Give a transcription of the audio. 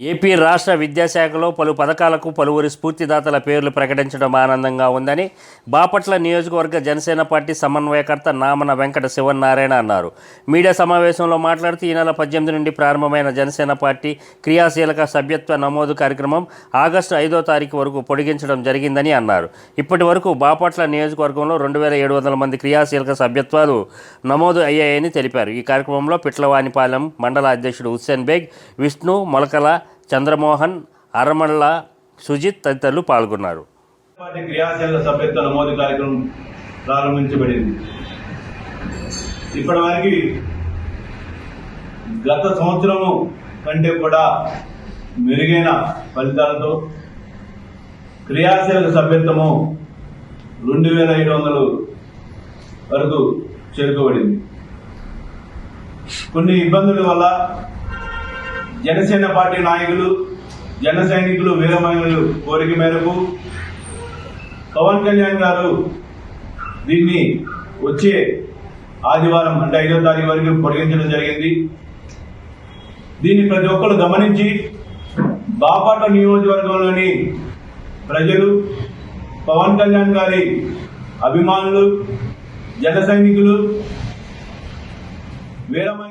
AP రాష్ట్ర విద్యాశాఖలో పలు పథకాలకు పలువురు స్ఫూర్తిదాతల పేర్లు ప్రకటించడం ఆనందంగా ఉందని బాపట్ల నియోజకవర్గ జనసేన పార్టీ సమన్వయకర్త నామన వెంకట శివనారాయణ అన్నారు. మీడియా సమావేశంలో మాట్లాడుతూ ఈ నెల పద్దెనిమిది నుండి ప్రారంభమైన జనసేన పార్టీ క్రియాశీలక సభ్యత్వ నమోదు కార్యక్రమం ఆగస్టు ఐదో తారీఖు వరకు పొడిగించడం జరిగిందని అన్నారు. ఇప్పటి వరకు బాపట్ల నియోజకవర్గంలో రెండు వేల ఏడు వందల మంది క్రియాశీలక సభ్యత్వాలు నమోదు అయ్యాయని తెలిపారు. ఈ కార్యక్రమంలో పిట్లవానిపాలెం మండల అధ్యక్షుడు హుస్సేన్ బేగ్ విష్ణు మొలకల చంద్రమోహన్ అరమళ్ళ సుజిత్ తదితరులు పాల్గొన్నారు. పార్టీ క్రియాశీల సభ్యత్వ నమోదు కార్యక్రమం ప్రారంభించబడింది. ఇప్పటి వరకు గత సంవత్సరము కంటే కూడా మెరుగైన ఫలితాలతో క్రియాశీలక సభ్యత్వము రెండు వేల ఐదు వందలు వరకు చేరుకోబడింది. కొన్ని ఇబ్బందుల వల్ల జనసేన పార్టీ నాయకులు జన సైనికులు వీరమహిళలు కోరిక మేరకు పవన్ కళ్యాణ్ గారు దీన్ని వచ్చే ఆదివారం అంటే ఐదో తారీఖు వరకు పొడిగించడం జరిగింది. దీన్ని ప్రతి ఒక్కరు గమనించి బాపట్ల నియోజకవర్గంలోని ప్రజలు పవన్ కళ్యాణ్ గారి అభిమానులు జన సైనికులు వీరమై